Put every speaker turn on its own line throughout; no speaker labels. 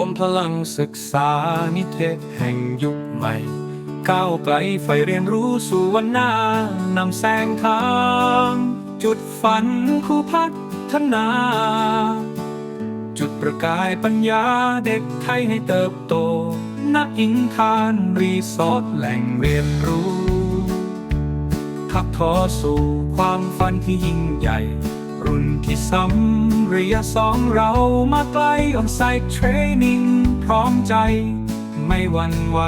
วมพลังศึกษานิเทศแห่งยุคใหม่ ก้าวไกลไฟเรียนรู้สู่วันหน้านำแสงทาง จุดฝันคู่พัฒนา จุดประกายปัญญาเด็กไทยให้เติบโตนักอิงทานรีสอร์ทแหล่งเรียนรู้ขับทอสู่ความฝันที่ยิ่งใหญ่ ที่สำเรียสองเรามาไกลออนไซต์เทรนนิ่งพร้อมใจ ไม่หวั่นไหว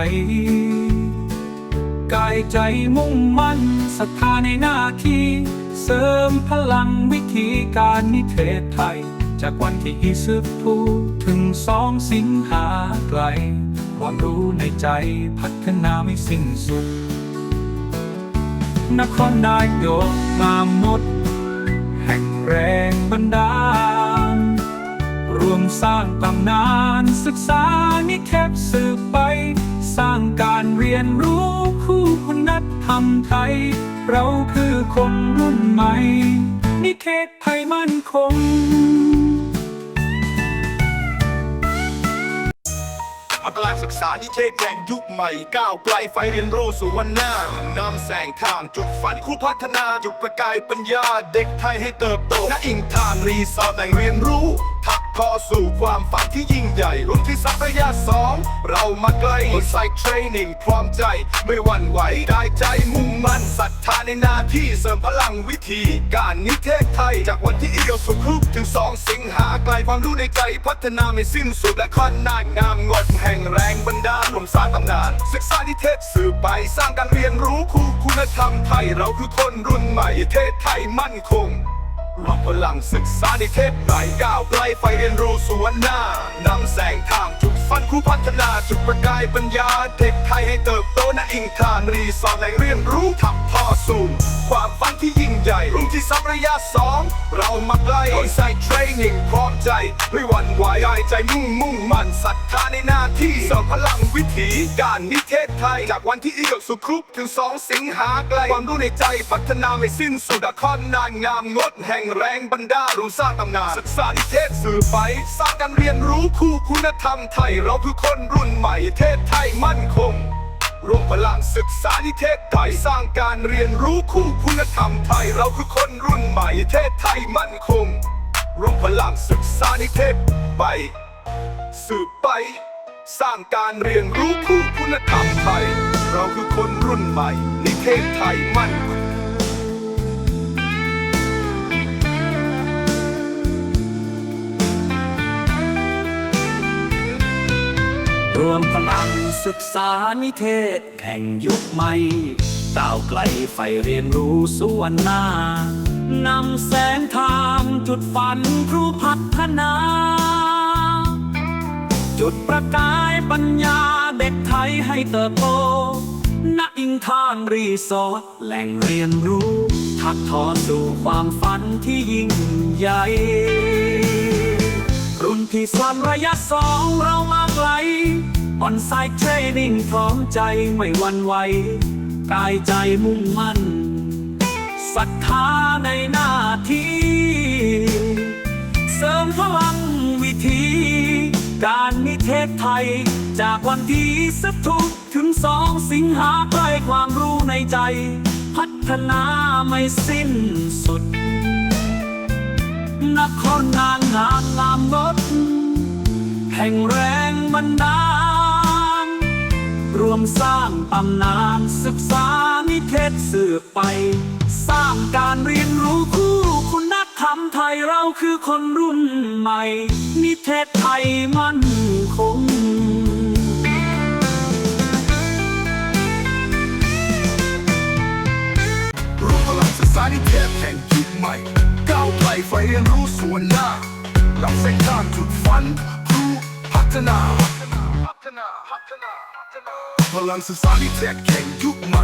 กายใจมุ่งมั่นศรัทธาในหน้าที่เสริมพลังวิธีการนิเทศไทย จากวันที่อีสึกพูถึงสองสิงหาไกล ความรู้ในใจพัฒนาไม่สิ้นสุด นครนายกงามมด แห่งแรงบันดาล รวมสร้างตำนานศึกษานิเทศสืบไป สร้างการเรียนรู้คู่คุณธรรมไทย เราคือคนรุ่นใหม่ นิเทศไทยมั่นคง
อักลางศึกษาที่เทพแห่งยุคใหม่ก้าวไกลไฟเรียนรู้สู่วันหน้านำแสงทางจุดฝันครูพัฒนาจุดประกายปัญญา เด็กไทยให้เติบโตณอิงทานรีสอร์ทแหล่งเรียนรู้ทัก พอสู่ความฝันที่ยิ่งใหญ่ รุ่นที่สักระยะสอง เรามาไกลใส่เทรนนิ่งพร้อมใจ ไม่หวั่นไหวกายใจมุ่งมั่นศรัทธาในหน้าที่เสริมพลังวิธี การนิเทศไทย จากวันที่อีกสุขึกถึงสองสิงหาไกลความรู้ในใจพัฒนาไม่สิ้นสุดและค่อนหน้างามงดแห่งแรงบันดาลรวมสร้างตำนาน ศึกษานิเทศสื่อไปสร้างการเรียนรู้คู่คุณธรรมไทย เราคือคนรุ่นใหม่เทศไทยมั่นคง รวมพลังศึกษาในเทพไหลก้าวไกลไฟเรียนรู้สู่วันหน้านำแสงทางจุดฟันคู่พัฒนาจุดประกายปัญญาเด็กไทยให้เติบ โตณอิงทานรีสอร์ทแหล่งเรียนรู้ทับพ่อสู่ความฝันที่ยิ่งใหญ่ รุ่นที่สัระยะสองเรามาไกลใส่เทรนนิ่งพร้อมใจไม่หวั่นไหวใจมุ่งมุ่งมั่นศรัทธาในหน้าที่สริมพลังวิถีการนิเทศไทย จากวันที่อีกสุครุปถึงสองสิงหาไกลความรู้ในใจพัฒนาไม่สิ้นสุดอคอนนานงามงดแห่งแรงบรรดารู้สร้างตำนานศึกษานิเทศสื่อไปสร้างการเรียนรู้คู่คุณธรรมไทย เราคือคนรุ่นใหม่เทศไทยมั่นคง รวมพลังศึกษานิเทศไทยสร้างการเรียนรู้คู่คุณธรรมไทยเราคือคนรุ่นใหม่เทศไทยมั่นคง รวมพลังศึกษานิเทศไป สืบไป สร้างการเรียนรู้คู่คุณธรรมไทย เราคือคนรุ่นใหม่นิเทศไทยมั่นคง
รวมพลังศึกษานิเทศแห่งยุคใหม่ก้าวไกลไฟเรียนรู้สู่วันหน้านำแสงทางจุดฝันครูพัฒนา จุดประกายปัญญาเด็กไทยให้เติบโตณอิงทานรีสอร์ทแหล่งเรียนรู้ ทักทอสู่ความฝันที่ยิ่งใหญ่ ที่สามระยะสองเรามาไกลออนไซต์เทรนนิ่งพร้อมใจไม่หวั่นไหวกายใจมุ่งมั่นศรัทธาในหน้าที่ เสริมพลังวิธี การนิเทศไทย จากวันที่สิบทุกถึงสองสิงหาใกล้ความรู้ในใจ พัฒนาไม่สิ้นสุด นครนางงามลามงดแห่งแรงบันดาลรวมสร้างตำนานศึกษานิเทศสืบไป สร้างการเรียนรู้คู่คุณธรรมไทยเราคือคนรุ่นใหม่ นิเทศไทยมั่นคง
เรียนรู้ส่วนหน้านำเส้นทางจุดฝันครูพัฒนา พลังศึกษานิเทศแห่งยุคใหม่